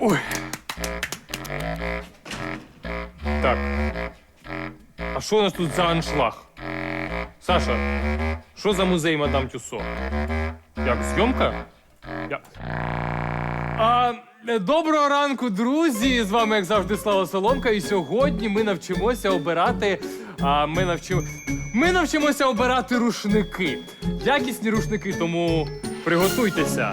Ой. Так. А що у нас тут за аншлаг? Саша, що за музей мадам Тюсо? Як, зйомка? Я... А, е, доброго ранку, друзі! З вами, як завжди, Слава Соломка. І сьогодні ми навчимося обирати. А, ми, навчимо... ми навчимося обирати рушники. Якісні рушники, тому приготуйтеся.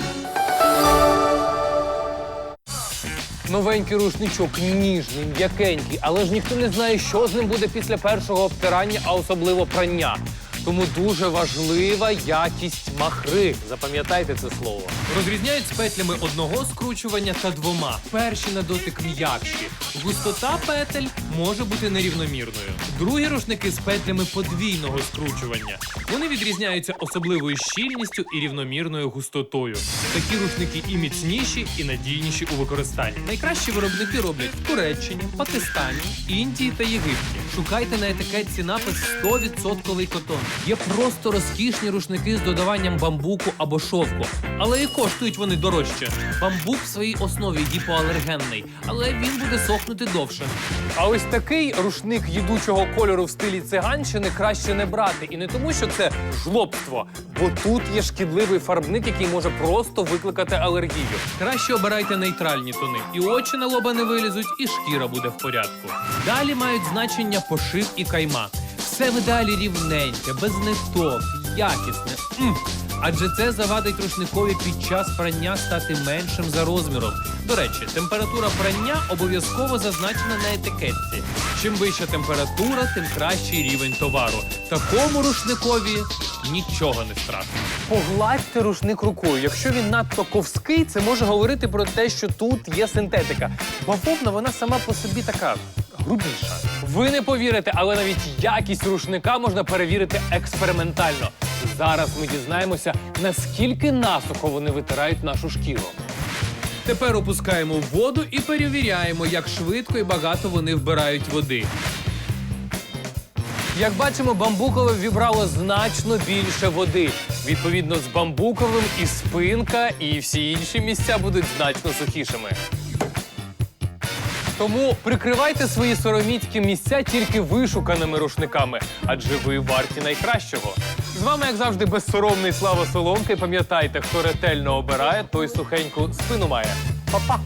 Новенький рушничок, ніжний, м'якенький, але ж ніхто не знає, що з ним буде після першого обтирання, а особливо прання. Тому дуже важлива якість махри. Запам'ятайте це слово. Розрізняють з петлями одного скручування та двома. Перші на дотик м'якші. Густота петель може бути нерівномірною. Другі рушники з петлями подвійного скручування. Вони відрізняються особливою щільністю і рівномірною густотою. Такі рушники і міцніші, і надійніші у використанні. Найкращі виробники роблять в Туреччині, Пакистані, Індії та Єгипті. Шукайте на етикетці напис 100% котон. Є просто розкішні рушники з додаванням бамбуку або шовку. Але і коштують вони дорожче. Бамбук в своїй основі гіпоалергенний, але він буде сохнути довше. А ось такий рушник їдучого кольору в стилі циганщини краще не брати. І не тому, що це жлобство, бо тут є шкідливий фарбник, який може просто викликати алергію. Краще обирайте нейтральні тони. І очі на лоба не вилізуть, і шкіра буде в порядку. Далі мають значення пошив і кайма. Все в рівненьке, без ниток, якісне. Адже це завадить рушникові під час прання стати меншим за розміром. До речі, температура прання обов'язково зазначена на етикетці. Чим вища температура, тим кращий рівень товару. Такому рушникові нічого не страшно. Погладьте рушник рукою. Якщо він надто ковський, це може говорити про те, що тут є синтетика. Бавовна вона сама по собі така грубіша. Ви не повірите, але навіть якість рушника можна перевірити експериментально. Зараз ми дізнаємося, наскільки насухо вони витирають нашу шкіру. Тепер опускаємо в воду і перевіряємо, як швидко і багато вони вбирають води. Як бачимо, бамбукове вібрало значно більше води. Відповідно, з бамбуковим і спинка, і всі інші місця будуть значно сухішими. Тому прикривайте свої сороміцькі місця тільки вишуканими рушниками, адже ви варті найкращого. З вами, як завжди, безсоромний Слава Соломки. Пам'ятайте, хто ретельно обирає, той сухеньку спину має. Па-па!